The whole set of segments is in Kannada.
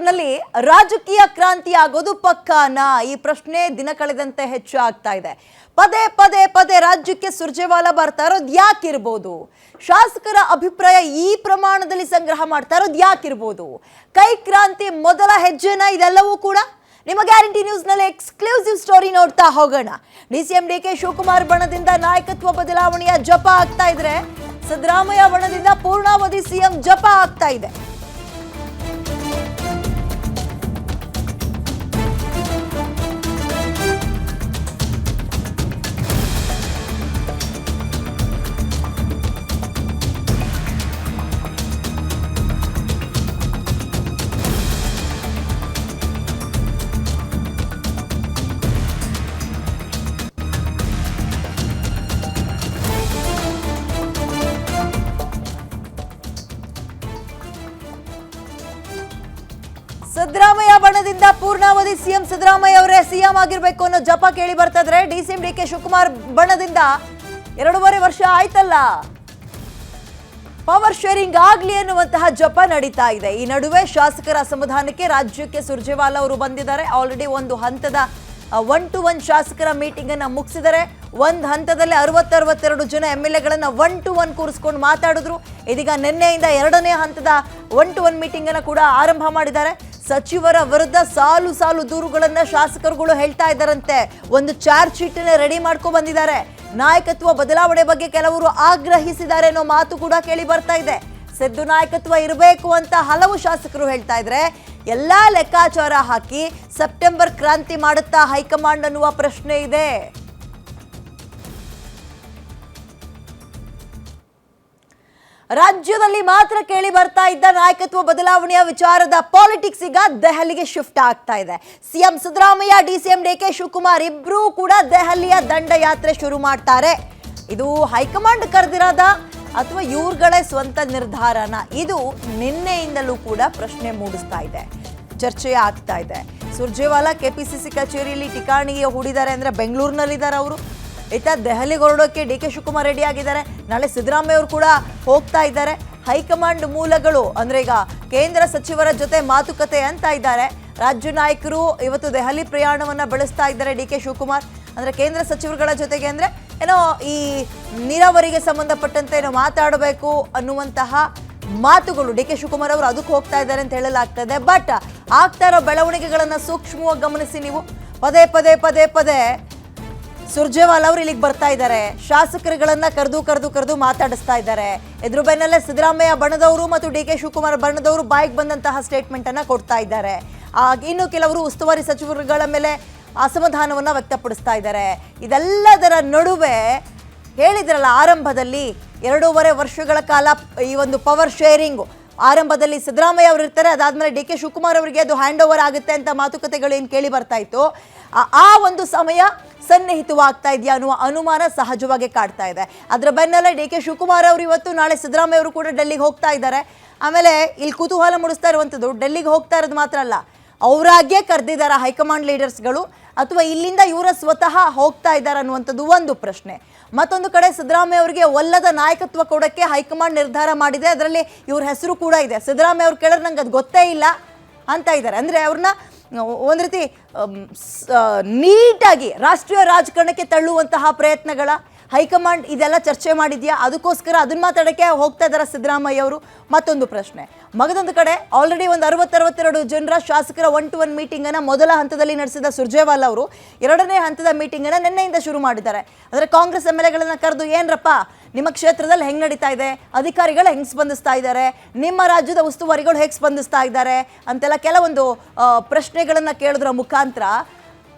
ಬೆಂಗಳೂರಿನಲ್ಲಿ ರಾಜಕೀಯ ಕ್ರಾಂತಿ ಆಗೋದು ಪಕ್ಕಾನಾ? ಈ ಪ್ರಶ್ನೆ ದಿನ ಕಳೆದಂತೆ ಹೆಚ್ಚು ಆಗ್ತಾ ಇದೆ. ಪದೇ ಪದೇ ಪದೇ ರಾಜ್ಯಕ್ಕೆ ಸುರ್ಜೇವಾಲ ಬರ್ತಾ ಇರೋದು ಯಾಕಿರ್ಬೋದು? ಶಾಸಕರ ಅಭಿಪ್ರಾಯ ಈ ಪ್ರಮಾಣದಲ್ಲಿ ಸಂಗ್ರಹ ಮಾಡ್ತಾ ಇರೋದು ಯಾಕಿರ್ಬೋದು? ಕೈ ಕ್ರಾಂತಿ ಮೊದಲ ಹೆಜ್ಜೆನ ಇದೆಲ್ಲವೂ ಕೂಡ ನಿಮ್ಮ ಗ್ಯಾರಂಟಿ ನ್ಯೂಸ್ನಲ್ಲಿ ಎಕ್ಸ್ಕ್ಲೂಸಿವ್ ಸ್ಟೋರಿ ನೋಡ್ತಾ ಹೋಗೋಣ. D C M D K Shivakumar ಬಣದಿಂದ ನಾಯಕತ್ವ ಬದಲಾವಣೆಯ ಜಪ ಆಗ್ತಾ ಇದ್ರೆ ಸಿದ್ದರಾಮಯ್ಯ ಬಣದಿಂದ ಪೂರ್ಣಾವಧಿ ಸಿಎಂ ಜಪ ಆಗ್ತಾ ಇದೆ. ಸಿದ್ದರಾಮಯ್ಯ ಬಣದಿಂದ ಪೂರ್ಣಾವಧಿ ಸಿಎಂ ಸಿದ್ದರಾಮಯ್ಯ ಅವರೇ ಸಿಎಂ ಆಗಿರ್ಬೇಕು ಅನ್ನೋ ಜಪ ಕೇಳಿ ಬರ್ತಾ ಇದ್ರೆ D CM D K Shivakumar ಬಣದಿಂದ ಎರಡೂವರೆ ವರ್ಷ ಆಯ್ತಲ್ಲ. ಪವರ್ ಶೇರಿಂಗ್ ಆಗ್ಲಿ ಎನ್ನುವಂತಹ ಜಪ ನಡೀತಾ ಇದೆ. ಈ ನಡುವೆ ಶಾಸಕರ ಅಸಮಾಧಾನಕ್ಕೆ ರಾಜ್ಯಕ್ಕೆ ಸುರ್ಜೇವಾಲ ಅವರು ಬಂದಿದ್ದಾರೆ. ಆಲ್ರೆಡಿ ಒಂದು ಹಂತದ ಒನ್ ಟು ಒನ್ ಶಾಸಕರ ಮೀಟಿಂಗ್ ಅನ್ನ ಮುಗಿಸಿದರೆ ಒಂದು ಹಂತದಲ್ಲಿ ಅರವತ್ತರವತ್ತೆರಡು ಜನ ಎಂ ಎಲ್ ಎಗಳನ್ನ ಒನ್ ಟು ಒನ್ ಕೂರಿಸ್ಕೊಂಡು ಮಾತಾಡಿದ್ರು. ಇದೀಗ ನಿನ್ನೆಯಿಂದ ಎರಡನೇ ಹಂತದ ಒನ್ ಟು ಒನ್ ಮೀಟಿಂಗ್ ಅನ್ನ ಕೂಡ ಆರಂಭ ಮಾಡಿದ್ದಾರೆ. ಸಚಿವರ ವಿರುದ್ಧ ಸಾಲು ಸಾಲು ದೂರುಗಳನ್ನ ಶಾಸಕರುಗಳು ಹೇಳ್ತಾ ಇದ್ದಾರಂತೆ. ಒಂದು ಚಾರ್ಜ್ ಶೀಟ್ ರೆಡಿ ಮಾಡ್ಕೊ ಬಂದಿದ್ದಾರೆ. ನಾಯಕತ್ವ ಬದಲಾವಣೆ ಬಗ್ಗೆ ಕೆಲವರು ಆಗ್ರಹಿಸಿದ್ದಾರೆ ಅನ್ನೋ ಮಾತು ಕೂಡ ಕೇಳಿ ಬರ್ತಾ ಇದೆ. ಸಿದ್ದು ನಾಯಕತ್ವ ಇರಬೇಕು ಅಂತ ಹಲವು ಶಾಸಕರು ಹೇಳ್ತಾ ಇದ್ರೆ, ಎಲ್ಲಾ ಲೆಕ್ಕಾಚಾರ ಹಾಕಿ ಸೆಪ್ಟೆಂಬರ್ ಕ್ರಾಂತಿ ಮಾಡುತ್ತಾ ಹೈಕಮಾಂಡ್ ಅನ್ನುವ ಪ್ರಶ್ನೆ ಇದೆ. ರಾಜ್ಯದಲ್ಲಿ ಮಾತ್ರ ಕೇಳಿ ಬರ್ತಾ ಇದ್ದ ನಾಯಕತ್ವ ಬದಲಾವಣೆಯ ವಿಚಾರದ ಪಾಲಿಟಿಕ್ಸ್ ಈಗ ದೆಹಲಿಗೆ ಶಿಫ್ಟ್ ಆಗ್ತಾ ಇದೆ. CM Siddaramaiah DCM D K Shivakumar ಇಬ್ಬರೂ ಕೂಡ ದೆಹಲಿಯ ದಂಡಯಾತ್ರೆ ಶುರು ಮಾಡ್ತಾರೆ. ಇದು ಹೈಕಮಾಂಡ್ ಕರೆದಿರೋದ ಅಥವಾ ಇವ್ರುಗಳೇ ಸ್ವಂತ ನಿರ್ಧಾರನ? ಇದು ನಿನ್ನೆಯಿಂದಲೂ ಕೂಡ ಪ್ರಶ್ನೆ ಮೂಡಿಸ್ತಾ ಇದೆ. ಚರ್ಚೆ ಆಗ್ತಾ ಇದೆ. ಸುರ್ಜೇವಾಲಾ, ಕೆಪಿಸಿಸಿ ಕಚೇರಿಯಲ್ಲಿ ಟಿಕಾಣಿಗೆ ಹೂಡಿದ್ದಾರೆ ಅಂದ್ರೆ ಬೆಂಗಳೂರಿನಲ್ಲಿದ್ದಾರೆ ಅವರು. ಇತ್ತ ದೆಹಲಿಗೆ ಹೊರಡೋಕೆ ಡಿ ಕೆ ಶಿವಕುಮಾರ್ ರೆಡಿ ಆಗಿದ್ದಾರೆ. ನಾಳೆ ಸಿದ್ದರಾಮಯ್ಯ ಅವರು ಕೂಡ ಹೋಗ್ತಾ ಇದ್ದಾರೆ. ಹೈಕಮಾಂಡ್ ಮೂಲಗಳು, ಅಂದ್ರೆ ಈಗ ಕೇಂದ್ರ ಸಚಿವರ ಜೊತೆ ಮಾತುಕತೆ ಅಂತ ಇದ್ದಾರೆ. ರಾಜ್ಯ ನಾಯಕರು ಇವತ್ತು ದೆಹಲಿ ಪ್ರಯಾಣವನ್ನ ಬೆಳೆಸ್ತಾ ಇದ್ದಾರೆ ಡಿ ಕೆ ಶಿವಕುಮಾರ್. ಅಂದ್ರೆ ಕೇಂದ್ರ ಸಚಿವರುಗಳ ಜೊತೆಗೆ ಅಂದ್ರೆ ಏನೋ ಈ ನೀರಾವರಿಗೆ ಸಂಬಂಧಪಟ್ಟಂತೆ ಏನೋ ಮಾತಾಡಬೇಕು ಅನ್ನುವಂತಹ ಮಾತುಗಳು ಡಿ ಕೆ ಶಿವಕುಮಾರ್ ಅವರು ಅದಕ್ಕೆ ಹೋಗ್ತಾ ಇದ್ದಾರೆ ಅಂತ ಹೇಳಲಾಗ್ತದೆ. ಬಟ್ ಆಗ್ತಾ ಇರೋ ಬೆಳವಣಿಗೆಗಳನ್ನ ಸೂಕ್ಷ್ಮವಾಗಿ ಗಮನಿಸಿ ನೀವು. ಪದೇ ಪದೇ ಪದೇ ಪದೇ ಸುರ್ಜೇವಾಲ್ ಅವರು ಇಲ್ಲಿಗೆ ಬರ್ತಾ ಇದ್ದಾರೆ ಶಾಸಕರುಗಳನ್ನ ಕರೆದು ಕರೆದು ಕರೆದು ಮಾತಾಡಿಸ್ತಾ ಇದ್ದಾರೆ ಎದುರು ಬೆನ್ನಲ್ಲೇ ಸಿದ್ದರಾಮಯ್ಯ ಬಣದವರು ಮತ್ತು ಡಿ ಕೆ ಶಿವಕುಮಾರ್ ಬಣದವರು ಬಾಯಿಗೆ ಬಂದಂತಹ ಸ್ಟೇಟ್ಮೆಂಟ್ ಅನ್ನ ಕೊಡ್ತಾ ಇದ್ದಾರೆ ಇನ್ನು ಕೆಲವರು ಉಸ್ತುವಾರಿ ಸಚಿವರುಗಳ ಮೇಲೆ ಅಸಮಾಧಾನವನ್ನ ವ್ಯಕ್ತಪಡಿಸ್ತಾ ಇದ್ದಾರೆ ಇದೆಲ್ಲದರ ನಡುವೆ ಹೇಳಿದ್ರಲ್ಲ ಆರಂಭದಲ್ಲಿ, ಎರಡೂವರೆ ವರ್ಷಗಳ ಕಾಲ ಈ ಒಂದು ಪವರ್ ಶೇರಿಂಗು ಆರಂಭದಲ್ಲಿ ಸಿದ್ದರಾಮಯ್ಯ ಅವರು ಇರ್ತಾರೆ, ಅದಾದಮೇಲೆ ಡಿ ಕೆ ಶಿವಕುಮಾರ್ ಅವರಿಗೆ ಅದು ಹ್ಯಾಂಡ್ ಓವರ್ ಆಗುತ್ತೆ ಅಂತ ಮಾತುಕತೆಗಳು ಏನು ಕೇಳಿ ಬರ್ತಾ ಇತ್ತು. ಆ- ಒಂದು ಸಮಯ ಸನ್ನಿಹಿತವಾಗ್ತಾ ಇದೆಯಾ ಅನ್ನುವ ಅನುಮಾನ ಸಹಜವಾಗಿ ಕಾಡ್ತಾ ಇದೆ. ಅದರ ಬೆನ್ನಲ್ಲೇ ಡಿ ಕೆ ಶಿವಕುಮಾರ್ ಅವರು ಇವತ್ತು ನಾಳೆ ಸಿದ್ದರಾಮಯ್ಯ ಅವರು ಕೂಡ ಡೆಲ್ಲಿಗೆ ಹೋಗ್ತಾ ಇದ್ದಾರೆ. ಆಮೇಲೆ ಇಲ್ಲಿ ಕುತೂಹಲ ಮೂಡಿಸ್ತಾ ಇರುವಂಥದ್ದು, ಡೆಲ್ಲಿಗೆ ಹೋಗ್ತಾ ಇರೋದು ಮಾತ್ರ ಅಲ್ಲ ಅವರಾಗೇ ಕರೆದಿದ್ದಾರೆ ಹೈಕಮಾಂಡ್ ಲೀಡರ್ಸ್ಗಳು ಅಥವಾ ಇಲ್ಲಿಂದ ಇವರ ಸ್ವತಃ ಹೋಗ್ತಾ ಇದ್ದಾರೆ ಅನ್ನುವಂಥದ್ದು ಒಂದು ಪ್ರಶ್ನೆ. ಮತ್ತೊಂದು ಕಡೆ ಸಿದ್ದರಾಮಯ್ಯ ಅವರಿಗೆ ಒಲ್ಲದ ನಾಯಕತ್ವ ಕೊಡೋಕ್ಕೆ ಹೈಕಮಾಂಡ್ ನಿರ್ಧಾರ ಮಾಡಿದೆ. ಅದರಲ್ಲಿ ಇವ್ರ ಹೆಸರು ಕೂಡ ಇದೆ. ಸಿದ್ದರಾಮಯ್ಯ ಅವ್ರು ಕೇಳಿದ್ರೆ ನಂಗೆ ಅದು ಗೊತ್ತೇ ಇಲ್ಲ ಅಂತ ಇದ್ದಾರೆ. ಅಂದರೆ ಅವ್ರನ್ನ ಒಂದು ರೀತಿ ನೀಟಾಗಿ ರಾಷ್ಟ್ರೀಯ ರಾಜಕಾರಣಕ್ಕೆ ತಳ್ಳುವಂತಹ ಪ್ರಯತ್ನಗಳ ಹೈಕಮಾಂಡ್ ಇದೆಲ್ಲ ಚರ್ಚೆ ಮಾಡಿದ್ಯಾ? ಅದಕ್ಕೋಸ್ಕರ ಅದನ್ನ ಮಾತಾಡೋಕ್ಕೆ ಹೋಗ್ತಾ ಇದ್ದಾರೆ ಸಿದ್ದರಾಮಯ್ಯ ಅವರು? ಮತ್ತೊಂದು ಪ್ರಶ್ನೆ. ಮಗದೊಂದು ಕಡೆ ಆಲ್ರೆಡಿ ಒಂದು ಅರವತ್ತರವತ್ತೆರಡು ಜನರ ಶಾಸಕರ ಒನ್ ಟು ಒನ್ ಮೀಟಿಂಗನ್ನು ಮೊದಲ ಹಂತದಲ್ಲಿ ನಡೆಸಿದ ಸುರ್ಜೇವಾಲ್ ಅವರು ಎರಡನೇ ಹಂತದ ಮೀಟಿಂಗನ್ನು ನಿನ್ನೆಯಿಂದ ಶುರು ಮಾಡಿದ್ದಾರೆ. ಅಂದರೆ ಕಾಂಗ್ರೆಸ್ ಎಂ ಎಲ್ ಎಗಳನ್ನು ಕರೆದು ಏನ್ರಪ್ಪ, ನಿಮ್ಮ ಕ್ಷೇತ್ರದಲ್ಲಿ ಹೆಂಗೆ ನಡೀತಾ ಇದೆ? ಅಧಿಕಾರಿಗಳು ಹೆಂಗೆ ಸ್ಪಂದಿಸ್ತಾ ಇದ್ದಾರೆ? ನಿಮ್ಮ ರಾಜ್ಯದ ಉಸ್ತುವಾರಿಗಳು ಹೇಗೆ ಸ್ಪಂದಿಸ್ತಾ ಇದ್ದಾರೆ? ಅಂತೆಲ್ಲ ಕೆಲವೊಂದು ಪ್ರಶ್ನೆಗಳನ್ನು ಪ್ರಶ್ನೆಗಳನ್ನ ಕೇಳೋದ್ರ ಮುಖಾಂತರ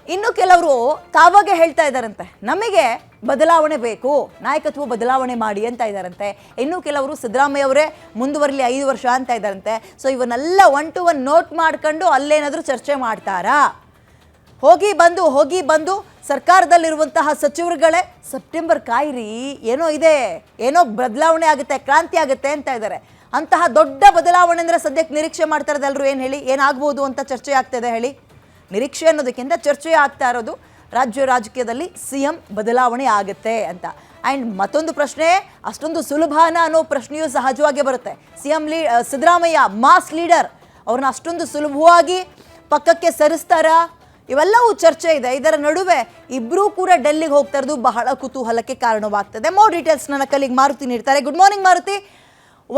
ಇನ್ನು ಕೆಲವರು ತಾವಾಗೆ ಹೇಳ್ತಾ ಇದ್ದಾರಂತೆ, ನಮಗೆ ಬದಲಾವಣೆ ಬೇಕು, ನಾಯಕತ್ವ ಬದಲಾವಣೆ ಮಾಡಿ ಅಂತ ಇದ್ದಾರಂತೆ. ಇನ್ನು ಕೆಲವರು ಸಿದ್ದರಾಮಯ್ಯ ಅವರೇ ಮುಂದುವರಲಿ ಐದು ವರ್ಷ ಅಂತ ಇದ್ದಾರಂತೆ. ಸೊ ಇವನ್ನೆಲ್ಲ ಒನ್ ಟು ಒನ್ ನೋಟ್ ಮಾಡ್ಕೊಂಡು ಅಲ್ಲೇನಾದರೂ ಚರ್ಚೆ ಮಾಡ್ತಾರಾ? ಹೋಗಿ ಬಂದು ಹೋಗಿ ಬಂದು ಸರ್ಕಾರದಲ್ಲಿರುವಂತಹ ಸಚಿವರುಗಳೇ ಸೆಪ್ಟೆಂಬರ್ ಕಾಯಿರಿ, ಏನೋ ಇದೆ, ಏನೋ ಬದಲಾವಣೆ ಆಗುತ್ತೆ, ಕ್ರಾಂತಿ ಆಗುತ್ತೆ ಅಂತ ಇದ್ದಾರೆ. ಅಂತಹ ದೊಡ್ಡ ಬದಲಾವಣೆ ಅಂದರೆ ಸದ್ಯಕ್ಕೆ ನಿರೀಕ್ಷೆ ಮಾಡ್ತಾ ಇರೋದಲ್ರು ಏನು ಹೇಳಿ ಏನಾಗ್ಬೋದು ಅಂತ ಚರ್ಚೆ ಆಗ್ತಿದೆ ಹೇಳಿ. ನಿರೀಕ್ಷೆ ಅನ್ನೋದಕ್ಕಿಂತ ಚರ್ಚೆ ಆಗ್ತಾ ಇರೋದು ರಾಜ್ಯ ರಾಜಕೀಯದಲ್ಲಿ ಸಿ ಎಂ ಬದಲಾವಣೆ ಆಗುತ್ತೆ ಅಂತ. ಆ್ಯಂಡ್ ಮತ್ತೊಂದು ಪ್ರಶ್ನೆ, ಅಷ್ಟೊಂದು ಸುಲಭಾನ ಅನ್ನೋ ಪ್ರಶ್ನೆಯೂ ಸಹಜವಾಗಿ ಬರುತ್ತೆ. ಸಿ ಎಂ ಲೀ ಸಿದ್ದರಾಮಯ್ಯ, ಮಾಸ್ ಲೀಡರ್, ಅವ್ರನ್ನ ಅಷ್ಟೊಂದು ಸುಲಭವಾಗಿ ಪಕ್ಕಕ್ಕೆ ಸರಿಸ್ತಾರಾ? ಇವೆಲ್ಲವೂ ಚರ್ಚೆ ಇದೆ. ಇದರ ನಡುವೆ ಇಬ್ಬರೂ ಕೂಡ ಡೆಲ್ಲಿಗೆ ಹೋಗ್ತಾ ಇರೋದು ಬಹಳ ಕುತೂಹಲಕ್ಕೆ ಕಾರಣವಾಗ್ತದೆ. ಮೋರ್ ಡೀಟೇಲ್ಸ್ ನನ್ನ ಕಲಿಗೆ ಮಾರುತಿ ನೀಡ್ತಾರೆ. Good morning Maruti.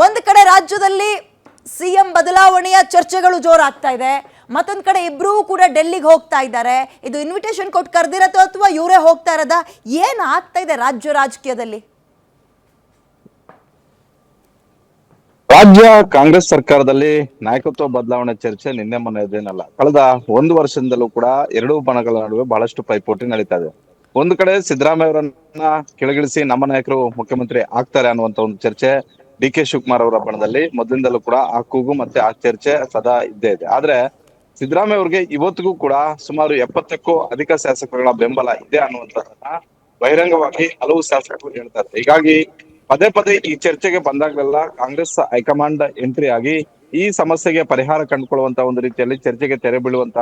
ಒಂದು ಕಡೆ ರಾಜ್ಯದಲ್ಲಿ ಸಿಎಂ ಬದಲಾವಣೆಯ ಚರ್ಚೆಗಳು ಜೋರಾಗ್ತಾ ಇದೆ. ಮತ್ತೊಂದು ಕಡೆ ಇಬ್ಬರೂ ಕೂಡ ಡೆಲ್ಲಿಗೆ ಹೋಗ್ತಾ ಇದ್ದಾರೆ. ಇದು ಇನ್ವಿಟೇಷನ್ ಕೊಟ್ಟು ಕರೆದಿರತ್ತೋ ಅಥವಾ ಇವರೇ ಹೋಗ್ತಾ ಇರೋದಾ? ಏನು ಆಗ್ತಾ ಇದೆ ರಾಜ್ಯ ರಾಜಕೀಯದಲ್ಲಿ? ರಾಜ್ಯ ಕಾಂಗ್ರೆಸ್ ಸರ್ಕಾರದಲ್ಲಿ ನಾಯಕತ್ವ ಬದಲಾವಣೆ ಚರ್ಚೆ ನಿನ್ನೆ ಮೊನ್ನೆದೇನಲ್ಲ ಕಳೆದ ಒಂದು ವರ್ಷದಿಂದಲೂ ಕೂಡ ಎರಡೂ ಬಣಗಳ ನಡುವೆ ಬಹಳಷ್ಟು ಪೈಪೋಟಿ ನಡೀತಾ ಇದೆ. ಒಂದು ಕಡೆ ಸಿದ್ದರಾಮಯ್ಯ ಅವರನ್ನ ಕೆಳಗಿಳಿಸಿ ನಮ್ಮ ನಾಯಕರು ಮುಖ್ಯಮಂತ್ರಿ ಆಗ್ತಾರೆ ಅನ್ನುವಂತ ಒಂದು ಚರ್ಚೆ ಡಿ ಕೆ ಶಿವಕುಮಾರ್ ಅವರ ಬಣದಲ್ಲಿ ಮೊದಲಿಂದಲೂ ಕೂಡ ಆ ಕೂಗು ಮತ್ತೆ ಆ ಚರ್ಚೆ ಸದಾ ಇದ್ದೇ ಇದೆ. ಆದ್ರೆ ಸಿದ್ದರಾಮಯ್ಯ ಅವ್ರಿಗೆ ಇವತ್ತಿಗೂ ಕೂಡ ಸುಮಾರು ಎಪ್ಪತ್ತಕ್ಕೂ ಅಧಿಕ ಶಾಸಕರುಗಳ ಬೆಂಬಲ ಇದೆ ಅನ್ನುವಂಥದ್ದನ್ನ ಬಹಿರಂಗವಾಗಿ ಹಲವು ಶಾಸಕರು ಹೇಳ್ತಾರೆ ಹೀಗಾಗಿ ಪದೇ ಪದೇ ಈ ಚರ್ಚೆಗೆ ಬಂದಾಗಲೆಲ್ಲ ಕಾಂಗ್ರೆಸ್ ಹೈಕಮಾಂಡ್ ಎಂಟ್ರಿ ಆಗಿ ಈ ಸಮಸ್ಯೆಗೆ ಪರಿಹಾರ ಕಂಡುಕೊಳ್ಳುವಂತ ಒಂದು ರೀತಿಯಲ್ಲಿ ಚರ್ಚೆಗೆ ತೆರೆ ಬೀಳುವಂತ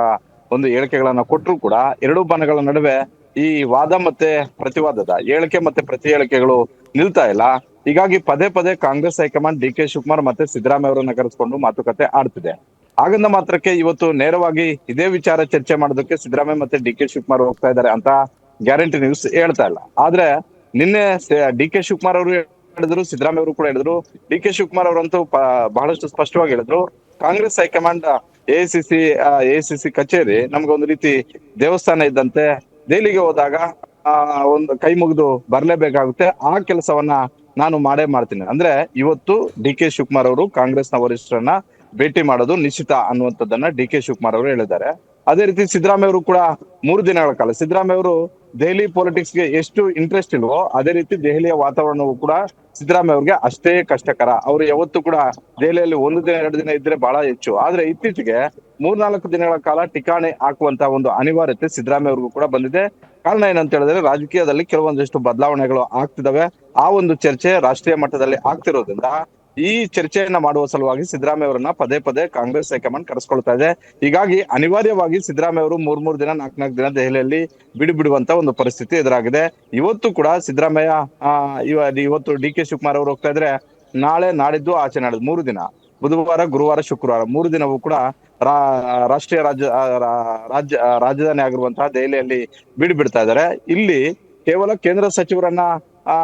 ಒಂದು ಹೇಳಿಕೆಗಳನ್ನ ಕೊಟ್ಟರು ಕೂಡ ಎರಡೂ ಬಣಗಳ ನಡುವೆ ಈ ವಾದ ಮತ್ತೆ ಪ್ರತಿವಾದದ ಹೇಳಿಕೆ ಮತ್ತೆ ಪ್ರತಿ ಹೇಳಿಕೆಗಳು ನಿಲ್ತಾ ಇಲ್ಲ. ಹೀಗಾಗಿ ಪದೇ ಪದೇ Congress high command D K Shivakumar ಮತ್ತೆ ಸಿದ್ದರಾಮಯ್ಯ ಅವರನ್ನ ಕರೆಸ್ಕೊಂಡು ಮಾತುಕತೆ ಆಡ್ತಿದೆ. ಹಾಗಂದ ಮಾತ್ರಕ್ಕೆ ಇವತ್ತು ನೇರವಾಗಿ ಇದೇ ವಿಚಾರ ಚರ್ಚೆ ಮಾಡೋದಕ್ಕೆ ಸಿದ್ದರಾಮಯ್ಯ ಮತ್ತೆ ಡಿ ಕೆ ಶಿವಕುಮಾರ್ ಹೋಗ್ತಾ ಇದ್ದಾರೆ ಅಂತ ಗ್ಯಾರಂಟಿ ನ್ಯೂಸ್ ಹೇಳ್ತಾ ಇಲ್ಲ. ಆದ್ರೆ ನಿನ್ನೆ ಡಿ ಕೆ ಶಿವಕುಮಾರ್ ಅವರು ಹೇಳಿದ್ರು, ಸಿದ್ದರಾಮಯ್ಯ ಅವರು ಕೂಡ ಹೇಳಿದ್ರು, ಡಿ ಕೆ ಶಿವಕುಮಾರ್ ಅವರಂತೂ ಬಹಳಷ್ಟು ಸ್ಪಷ್ಟವಾಗಿ ಹೇಳಿದ್ರು. ಕಾಂಗ್ರೆಸ್ ಹೈಕಮಾಂಡ್ ಎಸಿಸಿ ಎಸಿಸಿ ಕಚೇರಿ ನಮ್ಗೊಂದು ರೀತಿ ದೇವಸ್ಥಾನ ಇದ್ದಂತೆ ದೆಹಲಿಗೆ ಹೋದಾಗ ಒಂದು ಕೈ ಮುಗಿದು ಬರ್ಲೇಬೇಕಾಗುತ್ತೆ. ಆ ಕೆಲಸವನ್ನ ನಾನು ಮಾಡೇ ಮಾಡ್ತೀನಿ. ಅಂದ್ರೆ ಇವತ್ತು ಡಿ ಕೆ ಶಿವಕುಮಾರ್ ಅವರು ಕಾಂಗ್ರೆಸ್ನ ವರಿಷ್ಠರನ್ನ ಭೇಟಿ ಮಾಡೋದು ನಿಶ್ಚಿತ ಅನ್ನುವಂಥದ್ದನ್ನ ಡಿ ಕೆ ಶಿವಕುಮಾರ್ ಅವರು ಹೇಳಿದ್ದಾರೆ. ಅದೇ ರೀತಿ ಸಿದ್ದರಾಮಯ್ಯ ಅವರು ಕೂಡ ಮೂರು ದಿನಗಳ ಕಾಲ, ಸಿದ್ದರಾಮಯ್ಯ ಅವರು ದೆಹಲಿ ಪೊಲಿಟಿಕ್ಸ್ಗೆ ಎಷ್ಟು ಇಂಟ್ರೆಸ್ಟ್ ಇಲ್ವೋ ಅದೇ ರೀತಿ ದೆಹಲಿಯ ವಾತಾವರಣವು ಕೂಡ ಸಿದ್ದರಾಮಯ್ಯ ಅವ್ರಿಗೆ ಅಷ್ಟೇ ಕಷ್ಟಕರ. ಅವರು ಯಾವತ್ತೂ ಕೂಡ ದೆಹಲಿಯಲ್ಲಿ ಒಂದು ದಿನ, ಎರಡು ದಿನ ಇದ್ರೆ ಬಹಳ ಹೆಚ್ಚು. ಆದ್ರೆ ಇತ್ತೀಚೆಗೆ ಮೂರ್ನಾಲ್ಕು ದಿನಗಳ ಕಾಲ ಠಿಕಾಣೆ ಹಾಕುವಂತ ಒಂದು ಅನಿವಾರ್ಯತೆ ಸಿದ್ದರಾಮಯ್ಯ ಅವ್ರಿಗೂ ಕೂಡ ಬಂದಿದೆ. ಕಾರಣ ಏನಂತ ಹೇಳಿದ್ರೆ ರಾಜಕೀಯದಲ್ಲಿ ಕೆಲವೊಂದಿಷ್ಟು ಬದಲಾವಣೆಗಳು ಆಗ್ತಿದಾವೆ. ಆ ಒಂದು ಚರ್ಚೆ ರಾಷ್ಟ್ರೀಯ ಮಟ್ಟದಲ್ಲಿ ಆಗ್ತಿರೋದ್ರಿಂದ ಈ ಚರ್ಚೆಯನ್ನ ಮಾಡುವ ಸಲುವಾಗಿ ಸಿದ್ದರಾಮಯ್ಯ ಅವರನ್ನ ಪದೇ ಪದೇ ಕಾಂಗ್ರೆಸ್ ಹೈಕಮಾಂಡ್ ಕರೆಸ್ಕೊಳ್ತಾ ಇದೆ. ಹೀಗಾಗಿ ಅನಿವಾರ್ಯವಾಗಿ ಸಿದ್ದರಾಮಯ್ಯ ಅವರು ಮೂರ್ ಮೂರ್ ದಿನ, ನಾಲ್ಕು ನಾಲ್ಕು ದಿನ ದೆಹಲಿಯಲ್ಲಿ ಬಿಡು ಬಿಡುವಂತ ಒಂದು ಪರಿಸ್ಥಿತಿ ಎದುರಾಗಿದೆ. ಇವತ್ತು ಕೂಡ ಸಿದ್ದರಾಮಯ್ಯ ಇವತ್ತು ಡಿ ಕೆ ಶಿವಕುಮಾರ್ ಅವರು ಹೋಗ್ತಾ ಇದ್ರೆ ನಾಳೆ ನಾಡಿದ್ದು ಆಚೆ ನಾಡಿದ್ದು ಮೂರು ದಿನ. ಬುಧವಾರ, ಗುರುವಾರ, ಶುಕ್ರವಾರ ಮೂರು ದಿನವೂ ಕೂಡ ರಾಷ್ಟ್ರೀಯ ರಾಜ್ಯ ರಾಜ್ಯ ರಾಜಧಾನಿ ಆಗಿರುವಂತಹ ದೆಹಲಿಯಲ್ಲಿ ಬಿಡು ಬಿಡ್ತಾ ಇದ್ದಾರೆ. ಇಲ್ಲಿ ಕೇವಲ ಕೇಂದ್ರ ಸಚಿವರನ್ನ, ಆ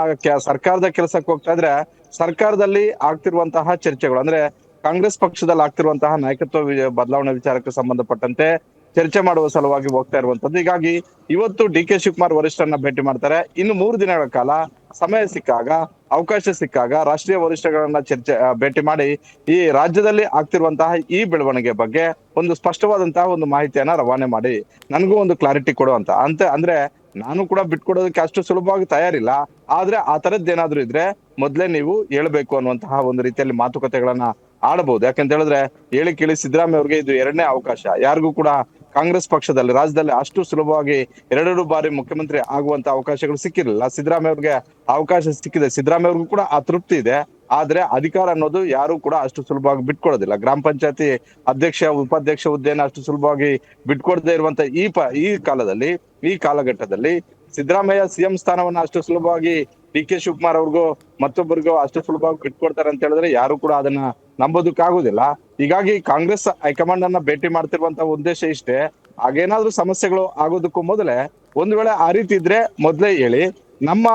ಸರ್ಕಾರದ ಕೆಲಸಕ್ಕೆ ಹೋಗ್ತಾ ಇದ್ರೆ ಸರ್ಕಾರದಲ್ಲಿ ಆಗ್ತಿರುವಂತಹ ಚರ್ಚೆಗಳು, ಅಂದ್ರೆ ಕಾಂಗ್ರೆಸ್ ಪಕ್ಷದಲ್ಲಿ ಆಗ್ತಿರುವಂತಹ ನಾಯಕತ್ವ ಬದಲಾವಣೆ ವಿಚಾರಕ್ಕೆ ಸಂಬಂಧಪಟ್ಟಂತೆ ಚರ್ಚೆ ಮಾಡುವ ಸಲುವಾಗಿ ಹೋಗ್ತಾ ಇರುವಂತದ್ದು ಹೀಗಾಗಿ ಇವತ್ತು ಡಿ ಕೆ ಶಿವಕುಮಾರ್ ವರಿಷ್ಠರನ್ನ ಭೇಟಿ ಮಾಡ್ತಾರೆ. ಇನ್ನು ಮೂರು ದಿನಗಳ ಕಾಲ ಸಮಯ ಸಿಕ್ಕಾಗ, ಅವಕಾಶ ಸಿಕ್ಕಾಗ ರಾಷ್ಟ್ರೀಯ ವರಿಷ್ಠಗಳನ್ನ ಚರ್ಚೆ ಭೇಟಿ ಮಾಡಿ ಈ ರಾಜ್ಯದಲ್ಲಿ ಆಗ್ತಿರುವಂತಹ ಈ ಬೆಳವಣಿಗೆ ಬಗ್ಗೆ ಒಂದು ಸ್ಪಷ್ಟವಾದಂತಹ ಒಂದು ಮಾಹಿತಿಯನ್ನ ರವಾನೆ ಮಾಡಿ. ನನಗೂ ಒಂದು ಕ್ಲಾರಿಟಿ ಕೊಡುವಂತ ಅಂತ. ಅಂದ್ರೆ ನಾನು ಕೂಡ ಬಿಟ್ಕೊಡೋದಕ್ಕೆ ಅಷ್ಟು ಸುಲಭವಾಗಿ ತಯಾರಿಲ್ಲ. ಆದ್ರೆ ಆ ತರದ್ದೇನಾದ್ರೂ ಏನಾದ್ರು ಇದ್ರೆ ಮೊದ್ಲೇ ನೀವು ಹೇಳ್ಬೇಕು ಅನ್ನುವಂತಹ ಒಂದು ರೀತಿಯಲ್ಲಿ ಮಾತುಕತೆಗಳನ್ನ ಆಡಬಹುದು. ಯಾಕಂತ ಹೇಳಿದ್ರೆ ಹೇಳಿ ಕೇಳಿ ಸಿದ್ದರಾಮಯ್ಯ ಅವ್ರಿಗೆ ಇದು ಎರಡನೇ ಅವಕಾಶ. ಯಾರಿಗೂ ಕೂಡ ಕಾಂಗ್ರೆಸ್ ಪಕ್ಷದಲ್ಲಿ, ರಾಜ್ಯದಲ್ಲಿ ಅಷ್ಟು ಸುಲಭವಾಗಿ ಎರಡೆರಡು ಬಾರಿ ಮುಖ್ಯಮಂತ್ರಿ ಆಗುವಂತ ಅವಕಾಶಗಳು ಸಿಕ್ಕಿರಲಿಲ್ಲ. ಸಿದ್ದರಾಮಯ್ಯ ಅವ್ರಿಗೆ ಅವಕಾಶ ಸಿಕ್ಕಿದೆ. ಸಿದ್ದರಾಮಯ್ಯ ಅವ್ರಿಗೂ ಕೂಡ ಆ ತೃಪ್ತಿ ಇದೆ. ಆದ್ರೆ ಅಧಿಕಾರ ಅನ್ನೋದು ಯಾರು ಕೂಡ ಅಷ್ಟು ಸುಲಭವಾಗಿ ಬಿಟ್ಕೊಡೋದಿಲ್ಲ. ಗ್ರಾಮ ಪಂಚಾಯತಿ ಅಧ್ಯಕ್ಷ, ಉಪಾಧ್ಯಕ್ಷ ಹುದ್ದೆಯನ್ನು ಅಷ್ಟು ಸುಲಭವಾಗಿ ಬಿಟ್ಕೊಡದೇ ಇರುವಂತ ಈ ಪ, ಈ ಕಾಲದಲ್ಲಿ, ಈ ಕಾಲಘಟ್ಟದಲ್ಲಿ ಸಿದ್ದರಾಮಯ್ಯ ಸಿಎಂ ಸ್ಥಾನವನ್ನ ಅಷ್ಟು ಸುಲಭವಾಗಿ ಡಿ ಕೆ ಶಿವಕುಮಾರ್ ಅವ್ರಿಗೂ ಮತ್ತೊಬ್ಬರಿಗೂ ಅಷ್ಟು ಸುಲಭವಾಗಿ ಬಿಟ್ಕೊಡ್ತಾರೆ ಅಂತ ಹೇಳಿದ್ರೆ ಯಾರು ಕೂಡ ಅದನ್ನ ನಂಬೋದಕ್ಕಾಗುದಿಲ್ಲ. ಹೀಗಾಗಿ ಕಾಂಗ್ರೆಸ್ ಹೈಕಮಾಂಡ್ ಅನ್ನ ಭೇಟಿ ಮಾಡ್ತಿರುವಂತ ಉದ್ದೇಶ ಇಷ್ಟೇ. ಹಾಗೇನಾದ್ರೂ ಸಮಸ್ಯೆಗಳು ಆಗೋದಕ್ಕೂ ಮೊದಲೇ ಒಂದ್ ವೇಳೆ ಆ ರೀತಿ ಇದ್ರೆ ಮೊದ್ಲೇ ಹೇಳಿ ನಮ್ಮ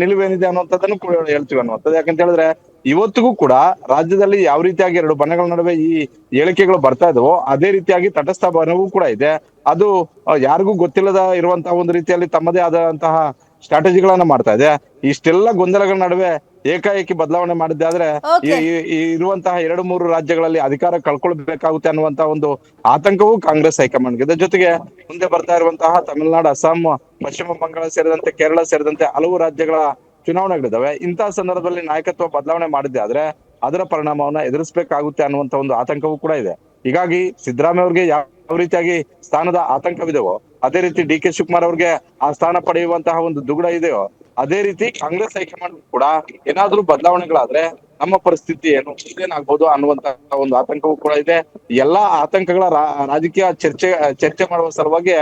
ನಿಲುವೇನಿದೆ ಅನ್ನುವಂಥದ್ದನ್ನು ಹೇಳ್ತೀವಿ ಅನ್ನುವಂಥದ್ದು. ಯಾಕಂತ ಹೇಳಿದ್ರೆ ಇವತ್ತಿಗೂ ಕೂಡ ರಾಜ್ಯದಲ್ಲಿ ಯಾವ ರೀತಿಯಾಗಿ ಎರಡು ಬಣಗಳ ನಡುವೆ ಈ ಹೇಳಿಕೆಗಳು ಬರ್ತಾ ಇದಾವೋ ಅದೇ ರೀತಿಯಾಗಿ ತಟಸ್ಥ ಬಣವೂ ಕೂಡ ಇದೆ. ಅದು ಯಾರಿಗೂ ಗೊತ್ತಿಲ್ಲದ ಇರುವಂತಹ ಒಂದು ರೀತಿಯಲ್ಲಿ ತಮ್ಮದೇ ಆದಂತಹ ಸ್ಟ್ರಾಟಜಿಗಳನ್ನ ಮಾಡ್ತಾ ಇದೆ. ಇಷ್ಟೆಲ್ಲ ಗೊಂದಲಗಳ ನಡುವೆ ಏಕಾಏಕಿ ಬದಲಾವಣೆ ಮಾಡಿದ್ದೆ ಆದ್ರೆ ಈ- ಈ- ಈ ಇರುವಂತಹ ಎರಡು ಮೂರು ರಾಜ್ಯಗಳಲ್ಲಿ ಅಧಿಕಾರ ಕಳ್ಕೊಳ್ಬೇಕಾಗುತ್ತೆ ಅನ್ನುವಂತಹ ಒಂದು ಆತಂಕವೂ ಕಾಂಗ್ರೆಸ್ ಹೈಕಮಾಂಡ್ ಇದೆ ಜೊತೆಗೆ ಮುಂದೆ ಬರ್ತಾ ಇರುವಂತಹ ತಮಿಳುನಾಡು ಅಸ್ಸಾಂ ಪಶ್ಚಿಮ ಬಂಗಾಳ ಸೇರಿದಂತೆ ಕೇರಳ ಸೇರಿದಂತೆ ಹಲವು ರಾಜ್ಯಗಳ ಚುನಾವಣೆಗಳಿದ್ದಾವೆ. ಇಂತಹ ಸಂದರ್ಭದಲ್ಲಿ ನಾಯಕತ್ವ ಬದಲಾವಣೆ ಮಾಡಿದ್ದೆ ಆದ್ರೆ ಅದರ ಪರಿಣಾಮವನ್ನ ಎದುರಿಸಬೇಕಾಗುತ್ತೆ ಅನ್ನುವಂತ ಒಂದು ಆತಂಕವೂ ಕೂಡ ಇದೆ. ಹೀಗಾಗಿ ಸಿದ್ದರಾಮಯ್ಯ ಅವ್ರಿಗೆ ಯಾವ ರೀತಿಯಾಗಿ ಸ್ಥಾನದ ಆತಂಕವಿದೆಯೋ ಅದೇ ರೀತಿ ಡಿ ಕೆ ಶಿವಕುಮಾರ್ ಅವ್ರಿಗೆ ಆ ಸ್ಥಾನ ಪಡೆಯುವಂತಹ ಒಂದು ದುಗುಡ ಇದೆಯೋ ಅದೇ ರೀತಿ ಕಾಂಗ್ರೆಸ್ ಹೈಕಮಾಂಡ್ ಕೂಡ ಏನಾದ್ರೂ ಬದಲಾವಣೆಗಳಾದ್ರೆ ನಮ್ಮ ಪರಿಸ್ಥಿತಿ ಏನು ಏನಾಗ್ಬೋದು ಅನ್ನುವಂತ ಒಂದು ಆತಂಕವೂ ಕೂಡ ಇದೆ. ಎಲ್ಲಾ ಆತಂಕಗಳ ರಾಜಕೀಯ ಚರ್ಚೆ ಚರ್ಚೆ ಮಾಡುವ ಸಲುವಾಗಿ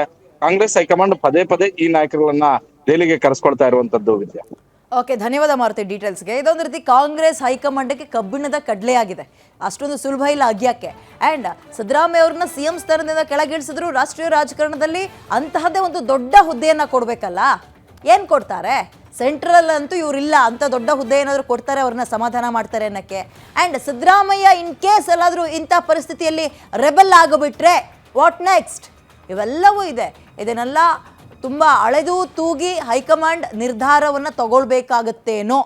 ಕಾಂಗ್ರೆಸ್ ಹೈಕಮಾಂಡ್ ಪದೇ ಪದೇ ಈ ನಾಯಕರುಗಳನ್ನ ದೆಹಲಿಗೆ ಕರೆಸ್ಕೊಳ್ತಾ ಇರುವಂತದ್ದು ವಿದ್ಯಾ. ಓಕೆ, ಧನ್ಯವಾದ ಮಾರುತಿ ಡೀಟೇಲ್ಸ್ಗೆ. ಇದೊಂದು ರೀತಿ ಕಾಂಗ್ರೆಸ್ ಹೈಕಮಾಂಡ್ಗೆ ಕಬ್ಬಿಣದ ಕಡಲೆ ಆಗಿದೆ. ಅಷ್ಟೊಂದು ಸುಲಭ ಇಲ್ಲ ಅಗ್ಯಕ್ಕೆ ಆ್ಯಂಡ್ ಸಿದ್ದರಾಮಯ್ಯ ಅವ್ರನ್ನ ಸಿ ಎಂ ಸ್ಥಾನದಿಂದ ಕೆಳಗಿಳಿಸಿದ್ರು ರಾಷ್ಟ್ರೀಯ ರಾಜಕಾರಣದಲ್ಲಿ ಅಂತಹದ್ದೇ ಒಂದು ದೊಡ್ಡ ಹುದ್ದೆಯನ್ನ ಕೊಡಬೇಕಲ್ಲ? ಏನು ಕೊಡ್ತಾರೆ? ಸೆಂಟ್ರಲ್ ಅಂತೂ ಇವರಿಲ್ಲ. ಅಂತ ದೊಡ್ಡ ಹುದ್ದೆ ಏನಾದರೂ ಕೊಡ್ತಾರೆ, ಅವ್ರನ್ನ ಸಮಾಧಾನ ಮಾಡ್ತಾರೆ ಅನ್ನಕ್ಕೆ. ಆ್ಯಂಡ್ ಸಿದ್ದರಾಮಯ್ಯ ಇನ್ ಕೇಸ್ ಎಲ್ಲಾದರೂ ಇಂಥ ಪರಿಸ್ಥಿತಿಯಲ್ಲಿ ರೆಬಲ್ ಆಗಿಬಿಟ್ರೆ ವಾಟ್ ನೆಕ್ಸ್ಟ್ ಇವೆಲ್ಲವೂ ಇದೆ. ಇದನ್ನೆಲ್ಲ ತುಂಬ ಅಳೆದು ತೂಗಿ ಹೈಕಮಾಂಡ್ ನಿರ್ಧಾರವನ್ನು ತಗೊಳ್ಬೇಕಾಗತ್ತೇನೋ.